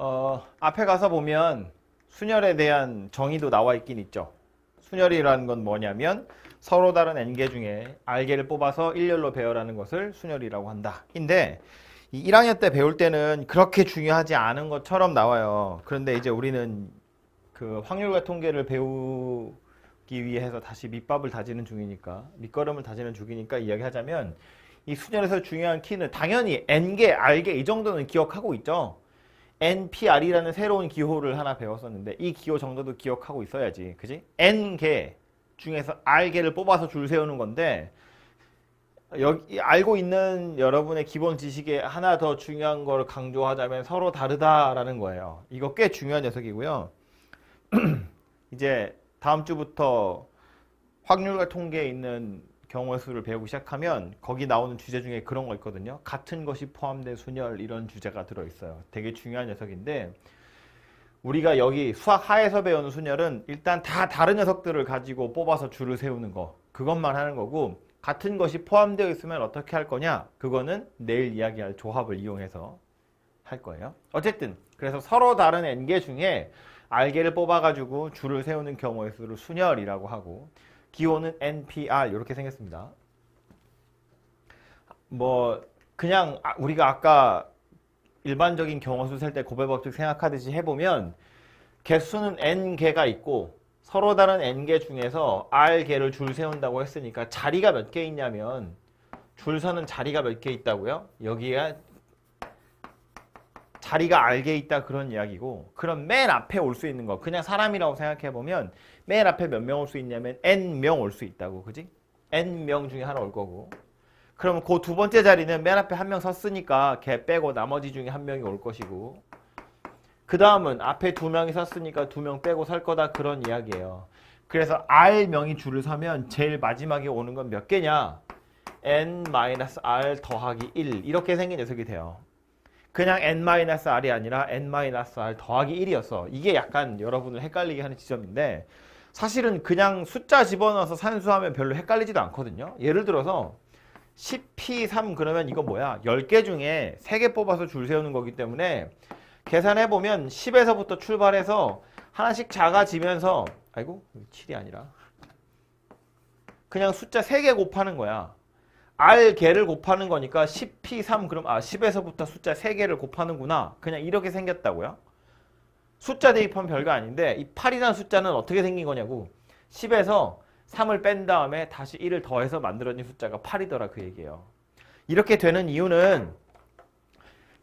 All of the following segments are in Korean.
어, 앞에 가서 보면 순열에 대한 정의도 나와 있긴 있죠. 순열이라는 건 뭐냐면 서로 다른 n개 중에 r개를 뽑아서 일렬로 배열하는 것을 순열이라고 한다. 인데 이 1학년 때 배울 때는 그렇게 중요하지 않은 것처럼 나와요. 그런데 이제 우리는 그 확률과 통계를 배우기 위해서 다시 밑밥을 다지는 중이니까 밑거름을 다지는 중이니까 이야기하자면 이 순열에서 중요한 키는 당연히 n개, r개 이 정도는 기억하고 있죠. NPR이라는 새로운 기호를 하나 배웠었는데 이 기호 정도도 기억하고 있어야지. 그지? N개 중에서 R개를 뽑아서 줄 세우는 건데 여기 알고 있는 여러분의 기본 지식에 하나 더 중요한 걸 강조하자면 서로 다르다라는 거예요. 이거 꽤 중요한 녀석이고요. 이제 다음 주부터 확률과 통계에 있는 경우의 수를 배우기 시작하면 거기 나오는 주제 중에 그런 거 있거든요. 같은 것이 포함된 순열 이런 주제가 들어 있어요. 되게 중요한 녀석인데 우리가 여기 수학 하에서 배우는 순열은 일단 다 다른 녀석들을 가지고 뽑아서 줄을 세우는 거 그것만 하는 거고 같은 것이 포함되어 있으면 어떻게 할 거냐 그거는 내일 이야기할 조합을 이용해서 할 거예요. 어쨌든 그래서 서로 다른 n개 중에 r개를 뽑아가지고 줄을 세우는 경우의 수를 순열이라고 하고 기호는 NPR 이렇게 생겼습니다. 뭐 그냥 아- 우리가 아까 일반적인 경우수 셀 때 고배법칙 생각하듯이 해보면 개수는 n 개가 있고 서로 다른 n 개 중에서 r 개를 줄 세운다고 했으니까 자리가 몇 개 있냐면 줄 서는 자리가 몇 개 있다고요? 여기에 자리가 알게 있다 그런 이야기고 그럼 맨 앞에 올 수 있는 거 그냥 사람이라고 생각해 보면 맨 앞에 몇 명 올 수 있냐면 n 명 올 수 있다고 그지? n 명 중에 하나 올 거고 그럼 그두 번째 자리는 맨 앞에 한 명 섰으니까 걔 빼고 나머지 중에 한 명이 올 것이고 그 다음은 앞에 두 명이 섰으니까 두 명 빼고 설 거다 그런 이야기예요. 그래서 r 명이 줄을 서면 제일 마지막에 오는 건 몇 개냐? n-r 더하기 1 이렇게 생긴 녀석이 돼요. 그냥 n-r이 아니라 n-r 더하기 1이었어. 이게 약간 여러분을 헷갈리게 하는 지점인데 사실은 그냥 숫자 집어넣어서 산수하면 별로 헷갈리지도 않거든요. 예를 들어서 10p3 그러면 이거 뭐야? 10개 중에 3개 뽑아서 줄 세우는 거기 때문에 계산해 보면 10에서부터 출발해서 하나씩 작아지면서 아이고 7이 아니라 그냥 숫자 3개 곱하는 거야. R 개를 곱하는 거니까 10p3 그럼 아 10에서부터 숫자 3개를 곱하는구나. 그냥 이렇게 생겼다고요. 숫자 대입하면 별거 아닌데 이 8이라는 숫자는 어떻게 생긴 거냐고 10에서 3을 뺀 다음에 다시 1을 더해서 만들어진 숫자가 8이더라 그 얘기예요. 이렇게 되는 이유는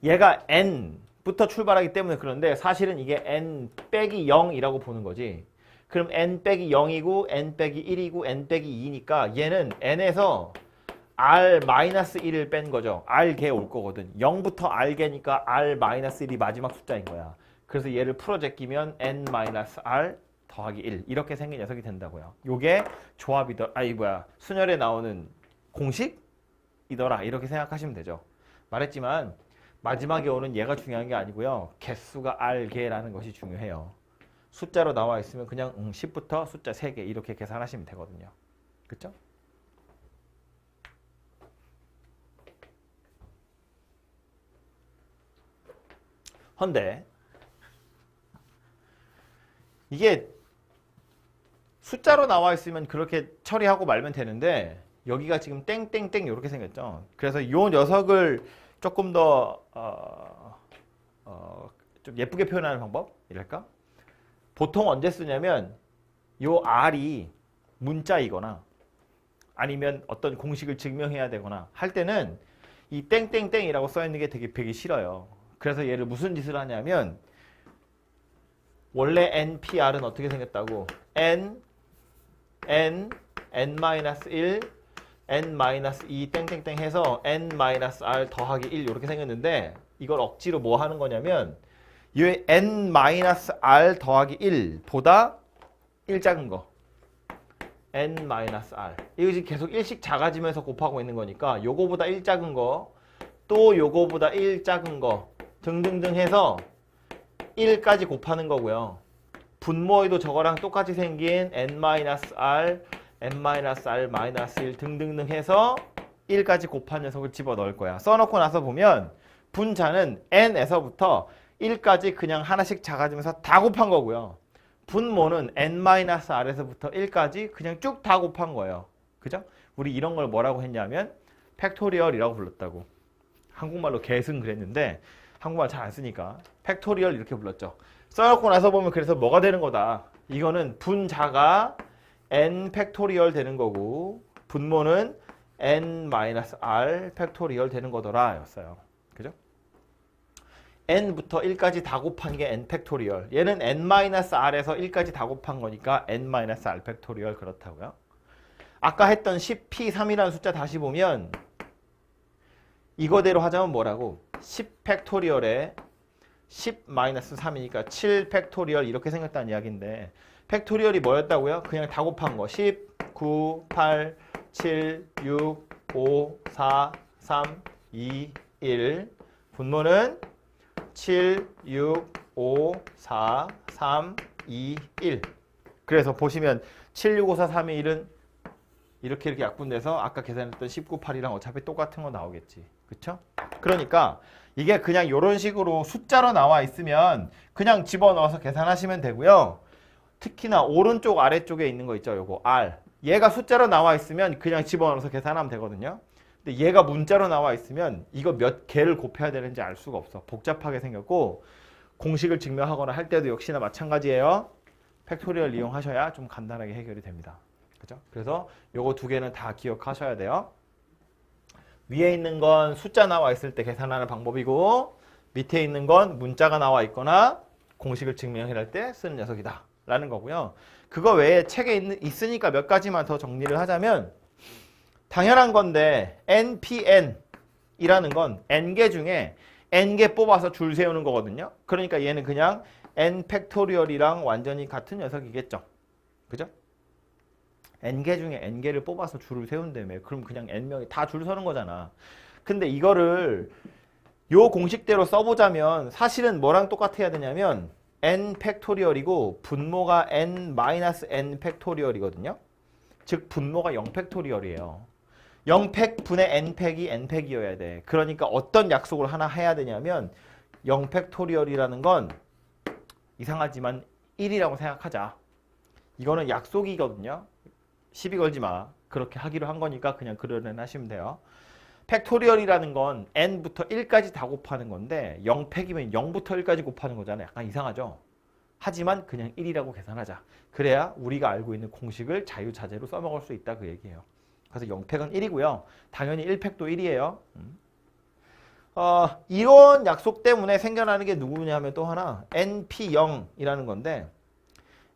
얘가 n부터 출발하기 때문에 그런데 사실은 이게 n 빼기 0이라고 보는 거지. 그럼 n 빼기 0이고 n 빼기 1이고 n 빼기 2니까 얘는 n에서 r 마이너스 1을 뺀 거죠. r 개 올 거거든. 0부터 r 개니까 r 마이너스 1이 마지막 숫자인 거야. 그래서 얘를 풀어 제끼면 n 마이너스 r 더하기 1 이렇게 생긴 녀석이 된다고요. 요게 조합이더 아니 뭐야 순열에 나오는 공식이더라 이렇게 생각하시면 되죠. 말했지만 마지막에 오는 얘가 중요한 게 아니고요. 개수가 r 개라는 것이 중요해요. 숫자로 나와 있으면 그냥 음, 10부터 숫자 3개 이렇게 계산하시면 되거든요. 그렇죠? 헌데 이게 숫자로 나와 있으면 그렇게 처리하고 말면 되는데 여기가 지금 땡땡땡 이렇게 생겼죠. 그래서 이 녀석을 조금 더 어, 어, 좀 예쁘게 표현하는 방법이랄까? 보통 언제 쓰냐면 요 R이 문자이거나 아니면 어떤 공식을 증명해야 되거나 할 때는 이 땡땡땡이라고 써 있는 게 되게 배기 싫어요. 그래서 얘를 무슨 짓을 하냐면 원래 NPR은 어떻게 생겼다고? N, N, N-1, N-2 땡땡땡 해서 N-R 더하기 1 이렇게 생겼는데 이걸 억지로 뭐 하는 거냐면 이 N-R 더하기 1보다 1 작은 거 N-R 이거 지금 계속 1씩 작아지면서 곱하고 있는 거니까 요거보다 1 작은 거 또 요거보다 1 작은 거 등등등 해서 1까지 곱하는 거고요. 분모에도 저거랑 똑같이 생긴 n-r, n-r-1 등등등 해서 1까지 곱한 녀석을 집어 넣을 거야. 써놓고 나서 보면 분자는 n에서부터 1까지 그냥 하나씩 작아지면서 다 곱한 거고요. 분모는 n-r에서부터 1까지 그냥 쭉 다 곱한 거예요. 그죠? 우리 이런 걸 뭐라고 했냐면 팩토리얼이라고 불렀다고. 한국말로 개승 그랬는데 한국말 잘 안 쓰니까 팩토리얼 이렇게 불렀죠. 써놓고 나서 보면 그래서 뭐가 되는 거다. 이거는 분자가 n 팩토리얼 되는 거고 분모는 n-r 팩토리얼 되는 거더라 였어요. 그죠? n부터 1까지 다 곱한 게 n 팩토리얼. 얘는 n-r에서 1까지 다 곱한 거니까 n-r 팩토리얼 그렇다고요. 아까 했던 10p3이라는 숫자 다시 보면 이거대로 하자면 뭐라고? 10 팩토리얼에 10-3이니까 7 팩토리얼 이렇게 생겼다는 이야기인데 팩토리얼이 뭐였다고요? 그냥 다 곱한 거. 10, 9, 8, 7, 6, 5, 4, 3, 2, 1. 분모는 7, 6, 5, 4, 3, 2, 1. 그래서 보시면 7, 6, 5, 4, 3, 2, 1은 이렇게 이렇게 약분돼서 아까 계산했던 19, 8이랑 어차피 똑같은 거 나오겠지. 그쵸? 그러니까 이게 그냥 이런 식으로 숫자로 나와 있으면 그냥 집어넣어서 계산하시면 되고요. 특히나 오른쪽 아래쪽에 있는 거 있죠. 요거 R. 얘가 숫자로 나와 있으면 그냥 집어넣어서 계산하면 되거든요. 근데 얘가 문자로 나와 있으면 이거 몇 개를 곱해야 되는지 알 수가 없어. 복잡하게 생겼고 공식을 증명하거나 할 때도 역시나 마찬가지예요. 팩토리얼 이용하셔야 좀 간단하게 해결이 됩니다. 그죠? 그래서 요거 두 개는 다 기억하셔야 돼요. 위에 있는 건 숫자 나와 있을 때 계산하는 방법이고 밑에 있는 건 문자가 나와 있거나 공식을 증명할 때 쓰는 녀석이다 라는 거고요. 그거 외에 책에 있, 있으니까 몇 가지만 더 정리를 하자면 당연한 건데 NPN 이라는 건 n개 중에 n개 뽑아서 줄 세우는 거거든요. 그러니까 얘는 그냥 n 팩토리얼이랑 완전히 같은 녀석이겠죠. 그죠? N개 중에 n개를 뽑아서 줄을 세운다며. 그럼 그냥 n명이 다 줄 서는 거잖아. 근데 이거를 요 공식대로 써보자면 사실은 뭐랑 똑같아야 되냐면 n 팩토리얼이고 분모가 n 마이너스 n 팩토리얼이거든요. 즉 분모가 0 팩토리얼이에요. 0팩 분의 n팩이 n팩이어야 돼. 그러니까 어떤 약속을 하나 해야 되냐면 0 팩토리얼이라는 건 이상하지만 1이라고 생각하자. 이거는 약속이거든요. 시비 걸지 마. 그렇게 하기로 한 거니까 그냥 그러는 하시면 돼요. 팩토리얼이라는 건 n부터 1까지 다 곱하는 건데 0팩이면 0부터 1까지 곱하는 거잖아요. 약간 이상하죠? 하지만 그냥 1이라고 계산하자. 그래야 우리가 알고 있는 공식을 자유자재로 써먹을 수 있다 그 얘기예요. 그래서 0팩은 1이고요. 당연히 1팩도 1이에요. 어, 이런 약속 때문에 생겨나는 게 누구냐 하면 또 하나 NP0이라는 건데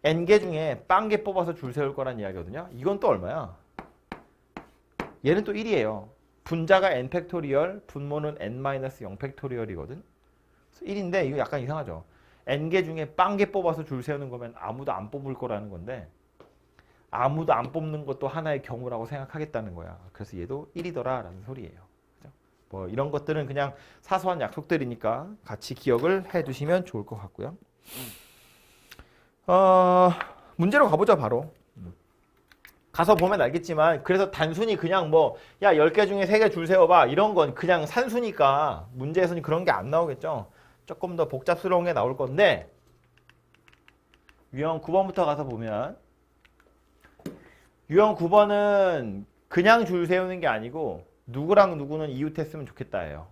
n개 중에 빵개 뽑아서 줄 세울 거란 이야기거든요. 이건 또 얼마야? 얘는 또 1이에요. 분자가 n 팩토리얼, 분모는 n-0 팩토리얼이거든. 1인데 이거 약간 이상하죠. n개 중에 빵개 뽑아서 줄 세우는 거면 아무도 안 뽑을 거라는 건데 아무도 안 뽑는 것도 하나의 경우라고 생각하겠다는 거야. 그래서 얘도 1이더라라는 소리예요. 그죠? 뭐 이런 것들은 그냥 사소한 약속들이니까 같이 기억을 해 두시면 좋을 것 같고요. 어, 문제로 가보죠, 바로. 가서 보면 알겠지만 그래서 단순히 그냥 뭐 야 10개 중에 3개 줄 세워봐 이런 건 그냥 산수니까 문제에서는 그런 게 안 나오겠죠. 조금 더 복잡스러운 게 나올 건데 유형 9번부터 가서 보면 유형 9번은 그냥 줄 세우는 게 아니고 누구랑 누구는 이웃했으면 좋겠다예요.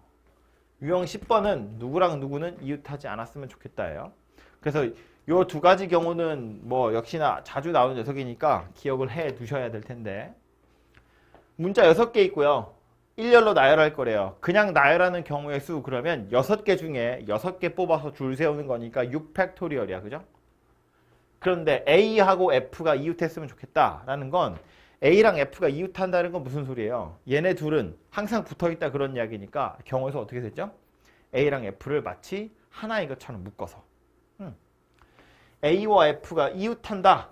유형 10번은 누구랑 누구는 이웃하지 않았으면 좋겠다예요. 그래서 요 두 가지 경우는 뭐 역시나 자주 나오는 녀석이니까 기억을 해 두셔야 될 텐데 문자 6개 있고요. 일렬로 나열할 거래요. 그냥 나열하는 경우의 수 그러면 6개 중에 6개 뽑아서 줄 세우는 거니까 6팩토리얼이야. 그죠? 그런데 A하고 F가 이웃했으면 좋겠다라는 건 A랑 F가 이웃한다는 건 무슨 소리예요? 얘네 둘은 항상 붙어있다 그런 이야기니까 경우에서 어떻게 됐죠? A랑 F를 마치 하나인 것처럼 묶어서 음. A와 F가 이웃한다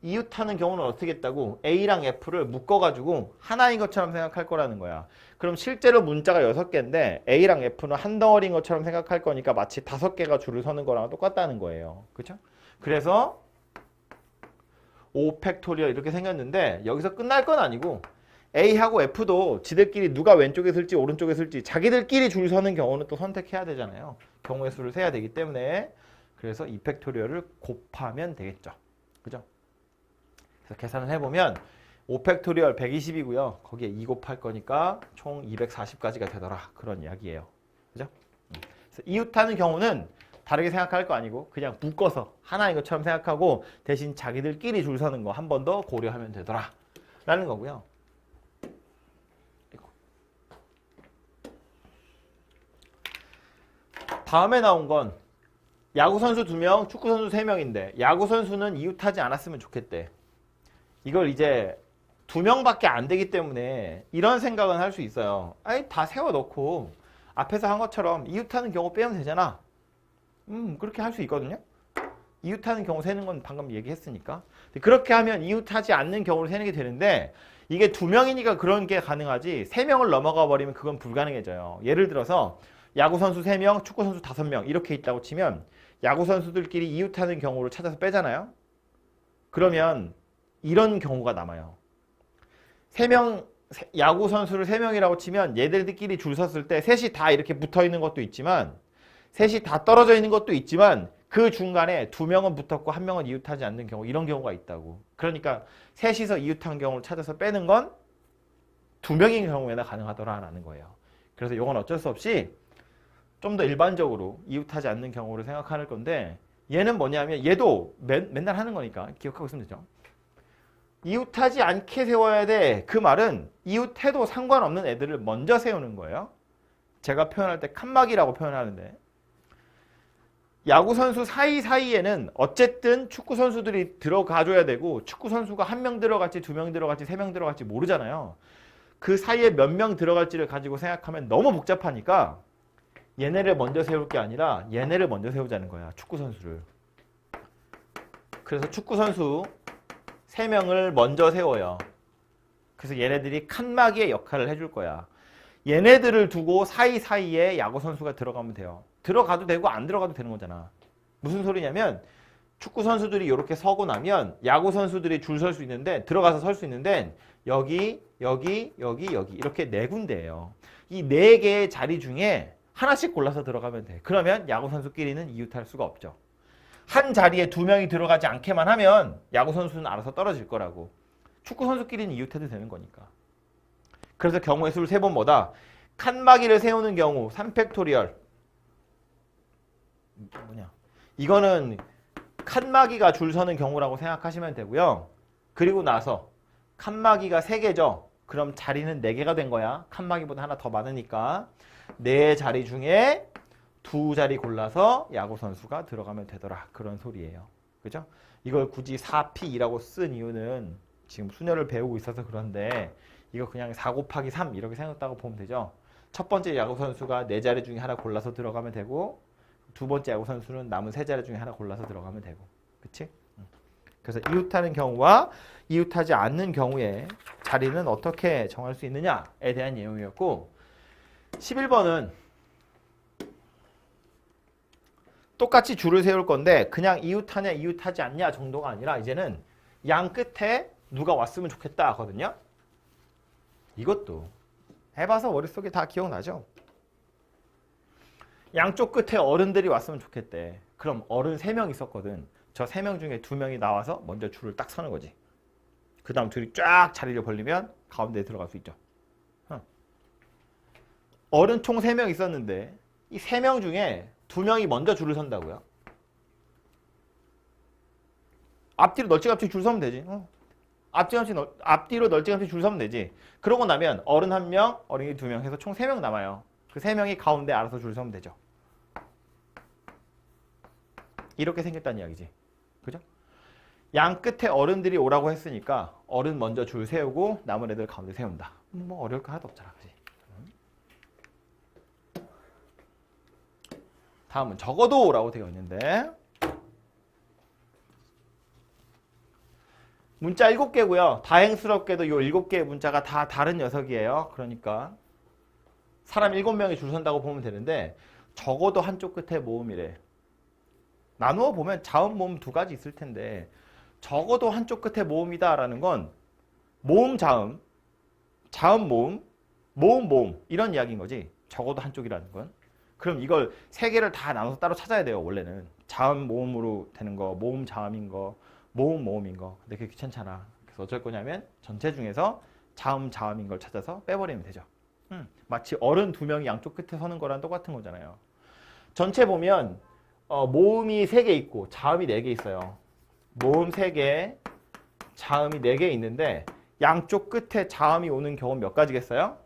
이웃하는 경우는 어떻게 했다고? A랑 F를 묶어가지고 하나인 것처럼 생각할 거라는 거야. 그럼 실제로 문자가 6개인데 A랑 F는 한 덩어리인 것처럼 생각할 거니까 마치 5개가 줄을 서는 거랑 똑같다는 거예요. 그렇죠? 그래서 5팩토리얼 이렇게 생겼는데 여기서 끝날 건 아니고 A하고 F도 지들끼리 누가 왼쪽에 쓸지 오른쪽에 쓸지 자기들끼리 줄 서는 경우는 또 선택해야 되잖아요. 경우의 수를 세야 되기 때문에 그래서 2팩토리얼을 곱하면 되겠죠. 그죠? 그래서 계산을 해보면 5팩토리얼 120이고요. 거기에 2 곱할 거니까 총 240까지가 되더라. 그런 이야기예요. 그죠? 이웃하는 경우는 다르게 생각할 거 아니고 그냥 묶어서 하나인 것처럼 생각하고 대신 자기들끼리 줄 서는 거 한 번 더 고려하면 되더라. 라는 거고요. 다음에 나온 건 야구 선수 2명, 축구 선수 3명인데 야구 선수는 이웃하지 않았으면 좋겠대. 이걸 이제 두 명밖에 안 되기 때문에 이런 생각은 할 수 있어요. 아니 다 세워 놓고 앞에서 한 것처럼 이웃하는 경우 빼면 되잖아. 음 그렇게 할 수 있거든요. 이웃하는 경우 세는 건 방금 얘기했으니까. 그렇게 하면 이웃하지 않는 경우를 세는 게 되는데 이게 두 명이니까 그런 게 가능하지 세 명을 넘어가 버리면 그건 불가능해져요. 예를 들어서 야구 선수 3명, 축구 선수 5명 이렇게 있다고 치면 야구 선수들끼리 이웃하는 경우를 찾아서 빼잖아요. 그러면 이런 경우가 남아요. 3명 야구 선수를 3명이라고 치면 얘들끼리 줄 섰을 때 셋이 다 이렇게 붙어 있는 것도 있지만 셋이 다 떨어져 있는 것도 있지만 그 중간에 두 명은 붙었고 한 명은 이웃하지 않는 경우 이런 경우가 있다고. 그러니까 셋이서 이웃한 경우를 찾아서 빼는 건 두 명인 경우에나 가능하더라라는 거예요. 그래서 이건 어쩔 수 없이 좀 더 일반적으로 이웃하지 않는 경우를 생각할 건데 얘는 뭐냐면 얘도 맨, 맨날 하는 거니까 기억하고 있으면 되죠. 이웃하지 않게 세워야 돼. 그 말은 이웃해도 상관없는 애들을 먼저 세우는 거예요. 제가 표현할 때 칸막이라고 표현하는데 야구 선수 사이사이에는 어쨌든 축구 선수들이 들어가줘야 되고 축구 선수가 한 명 들어갈지 두 명 들어갈지 세 명 들어갈지 모르잖아요. 그 사이에 몇 명 들어갈지를 가지고 생각하면 너무 복잡하니까 얘네를 먼저 세울 게 아니라 얘네를 먼저 세우자는 거야. 축구 선수를. 그래서 축구 선수 3명을 먼저 세워요. 그래서 얘네들이 칸막이의 역할을 해줄 거야. 얘네들을 두고 사이사이에 야구 선수가 들어가면 돼요. 들어가도 되고 안 들어가도 되는 거잖아. 무슨 소리냐면 축구 선수들이 이렇게 서고 나면 야구 선수들이 줄 설 수 있는데 들어가서 설 수 있는데 여기 여기 여기 여기 이렇게 네 군데예요. 이 네 개의 자리 중에 하나씩 골라서 들어가면 돼. 그러면 야구 선수끼리는 이웃할 수가 없죠. 한 자리에 두 명이 들어가지 않게만 하면 야구 선수는 알아서 떨어질 거라고. 축구 선수끼리는 이웃해도 되는 거니까. 그래서 경우의 수를 세번 뭐다? 칸막이를 세우는 경우 3팩토리얼 뭐냐? 이거는 칸막이가 줄 서는 경우라고 생각하시면 되고요. 그리고 나서 칸막이가 3개죠. 그럼 자리는 4개가 된 거야. 칸막이보다 하나 더 많으니까. 네 자리 중에 두 자리 골라서 야구 선수가 들어가면 되더라. 그런 소리예요. 그죠? 이걸 굳이 4P라고 쓴 이유는 지금 수녀를 배우고 있어서 그런데 이거 그냥 4 곱하기 3 이렇게 생각했다고 보면 되죠. 첫 번째 야구 선수가 네 자리 중에 하나 골라서 들어가면 되고 두 번째 야구 선수는 남은 세 자리 중에 하나 골라서 들어가면 되고. 그치? 응. 그래서 이웃하는 경우와 이웃하지 않는 경우에 자리는 어떻게 정할 수 있느냐에 대한 내용이었고 11번은 똑같이 줄을 세울 건데 그냥 이웃하냐 이웃하지 않냐 정도가 아니라 이제는 양 끝에 누가 왔으면 좋겠다 하거든요. 이것도 해봐서 머릿속에 다 기억나죠? 양쪽 끝에 어른들이 왔으면 좋겠대. 그럼 어른 3명 있었거든. 저 3명 중에 2명이 나와서 먼저 줄을 딱 서는 거지. 그 다음 둘이 쫙 자리를 벌리면 가운데에 들어갈 수 있죠. 어. 어른 총 3명 있었는데 이 3명 중에 2명이 먼저 줄을 선다고요. 앞뒤로 널찍합찍 줄 서면 되지. 어. 앞뒤로, 널, 앞뒤로 널찍합찍 줄 서면 되지. 그러고 나면 어른 1명, 어린이 2명 해서 총 3명 남아요. 그 3명이 가운데 알아서 줄 서면 되죠. 이렇게 생겼다는 이야기지. 그죠? 양 끝에 어른들이 오라고 했으니까 어른 먼저 줄 세우고 남은 애들 가운데 세운다. 뭐 어려울 거 하나도 없잖아. 그지? 다음은 적어도 라고 되어 있는데 문자 7개고요. 다행스럽게도 이 7개의 문자가 다 다른 녀석이에요. 그러니까 사람 7명이 줄 선다고 보면 되는데 적어도 한쪽 끝에 모음이래. 나누어 보면 자음 모음 두 가지 있을 텐데 적어도 한쪽 끝에 모음이다 라는 건 모음 자음, 자음 모음, 모음 모음 이런 이야기인 거지. 적어도 한쪽이라는 건. 그럼 이걸 세 개를 다 나눠서 따로 찾아야 돼요. 원래는 자음 모음으로 되는 거, 모음 자음인 거, 모음 모음인 거. 근데 그게 귀찮잖아. 그래서 어쩔 거냐면 전체 중에서 자음 자음인 걸 찾아서 빼버리면 되죠. 음, 마치 어른 두 명이 양쪽 끝에 서는 거랑 똑같은 거잖아요. 전체 보면 어, 모음이 세 개 있고 자음이 네 개 있어요. 모음 세 개, 자음이 네 개 있는데 양쪽 끝에 자음이 오는 경우는 몇 가지겠어요?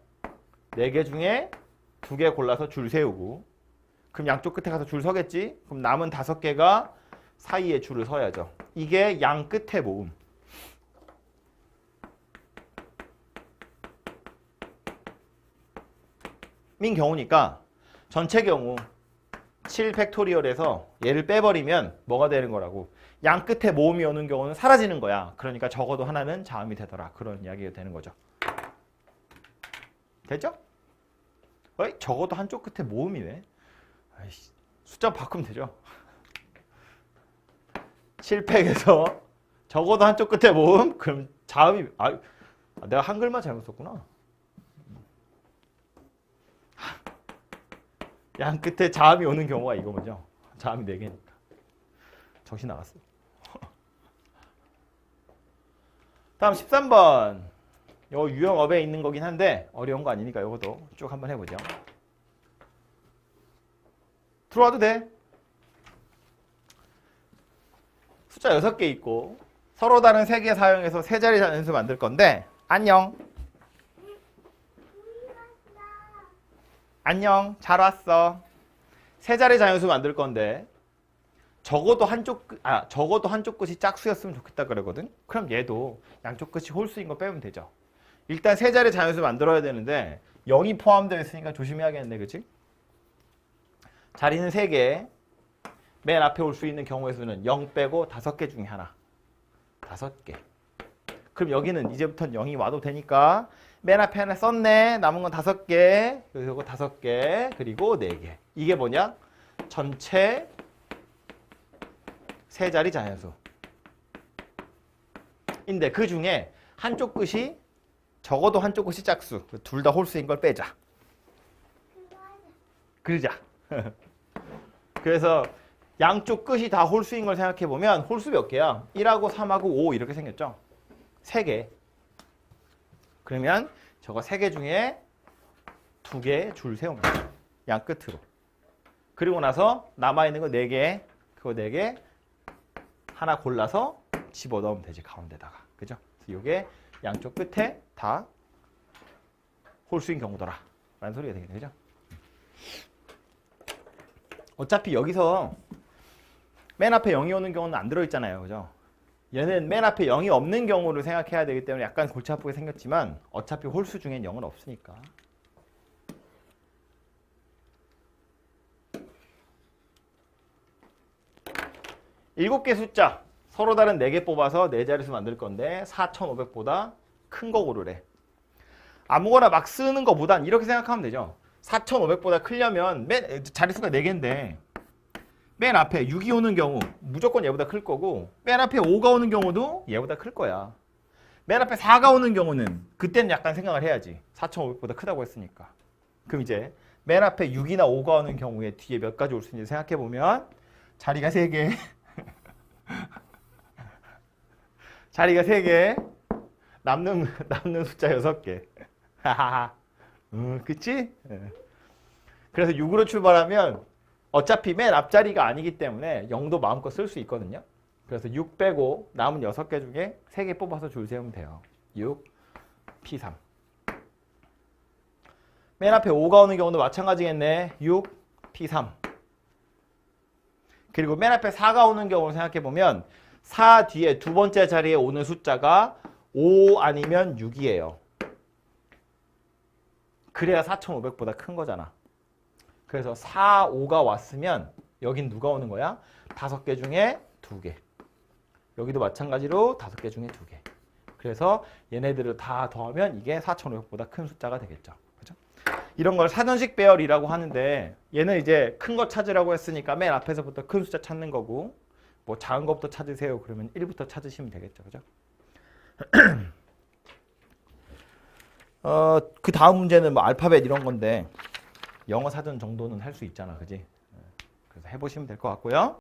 네 개 중에 두 개 골라서 줄 세우고 그럼 양쪽 끝에 가서 줄 서겠지? 그럼 남은 다섯 개가 사이에 줄을 서야죠. 이게 양 끝에 모음. 민 경우니까 전체 경우 7 팩토리얼에서 얘를 빼버리면 뭐가 되는 거라고 양 끝에 모음이 오는 경우는 사라지는 거야. 그러니까 적어도 하나는 자음이 되더라. 그런 이야기가 되는 거죠. 됐죠? 어이, 적어도 한쪽 끝에 모음이네. 아이씨, 숫자 바꾸면 되죠. 7팩에서 적어도 한쪽 끝에 모음? 그럼 자음이 아, 아, 내가 한글만 잘못 썼구나. 양 끝에 자음이 오는 경우가 이거죠. 자음이 4개니까. 정신 나갔어. 다음 13번. 요 유형업에 있는 거긴 한데 어려운 거 아니니까 이것도 쭉 한번 해보죠. 들어와도 돼. 숫자 6개 있고 서로 다른 3개 사용해서 세 자리 단수 만들 건데 안녕. 안녕. 잘 왔어. 세 자리 자연수 만들 건데 적어도 한쪽 끝- 아 적어도 한쪽 끝이 짝수였으면 좋겠다 그러거든. 그럼 얘도 양쪽 끝이 홀수인 거 빼면 되죠. 일단 세 자리 자연수 만들어야 되는데 0이 포함되어 있으니까 조심해야겠네, 그치? 자리는 세 개. 맨 앞에 올 수 있는 경우의 수는 0 빼고 다섯 개 중에 하나. 다섯 개. 그럼 여기는 이제부터는 0이 와도 되니까 맨 앞에 하나 썼네. 남은 건 다섯 개. 그리고 다섯 개. 그리고 네 개. 이게 뭐냐? 전체 세 자리 자연수. 인데 그 중에 한쪽 끝이 적어도 한쪽 끝이 짝수. 둘 다 홀수인 걸 빼자. 그러자. 그래서 양쪽 끝이 다 홀수인 걸 생각해 보면 홀수 몇 개야? 1하고 3하고 5 이렇게 생겼죠? 3개. 그러면 저거 3개 중에 2개 줄 되죠. 양 끝으로. 그리고 나서 남아 있는 거 4개, 그거 4개 하나 골라서 집어넣으면 되지, 가운데다가. 그죠? 이게 양쪽 끝에 다 홀수인 경우더라. 라는 소리가 되겠네. 그죠? 어차피 여기서 맨 앞에 0이 오는 경우는 안 들어있잖아요. 그죠? 얘는 맨 앞에 0이 없는 경우를 생각해야 되기 때문에 약간 골치 아프게 생겼지만 어차피 홀수 중엔 0은 없으니까. 일곱 개 숫자 서로 다른 네 개 뽑아서 네 자릿수 만들 건데 4,500보다 큰 거 고르래. 아무거나 막 쓰는 거보단 이렇게 생각하면 되죠. 4,500보다 크려면 맨 자릿수가 4개인데 맨 앞에 6이 오는 경우 무조건 얘보다 클 거고 맨 앞에 5가 오는 경우도 얘보다 클 거야. 맨 앞에 4가 오는 경우는 그때는 약간 생각을 해야지. 4,500보다 크다고 했으니까. 그럼 이제 맨 앞에 6이나 5가 오는 경우에 뒤에 몇 가지 올 수 있는지 생각해 보면 자리가 3개. 자리가 3개. 남는 남는 숫자 6개. 하하하. 음, 그치? 예. 그래서 6으로 출발하면 어차피 맨 앞자리가 아니기 때문에 0도 마음껏 쓸 수 있거든요. 그래서 6 빼고 남은 6개 중에 3개 뽑아서 줄 세우면 돼요. 6, P3. 맨 앞에 5가 오는 경우도 마찬가지겠네. 6, P3. 그리고 맨 앞에 4가 오는 경우를 생각해보면 4 뒤에 두 번째 자리에 오는 숫자가 5 아니면 6이에요. 그래야 4,500보다 큰 거잖아. 그래서 4, 5가 왔으면 여긴 누가 오는 거야? 다섯 개 중에 두 개. 여기도 마찬가지로 다섯 개 중에 두 개. 그래서 얘네들을 다 더하면 이게 4,500보다 큰 숫자가 되겠죠. 그죠? 이런 걸 사전식 배열이라고 하는데 얘는 이제 큰 거 찾으라고 했으니까 맨 앞에서부터 큰 숫자 찾는 거고 뭐 작은 것부터 찾으세요. 그러면 1부터 찾으시면 되겠죠. 그죠? 어, 그 다음 문제는 뭐 알파벳 이런 건데 영어 사전 정도는 할 수 있잖아, 그지? 그래서 해보시면 될 것 같고요.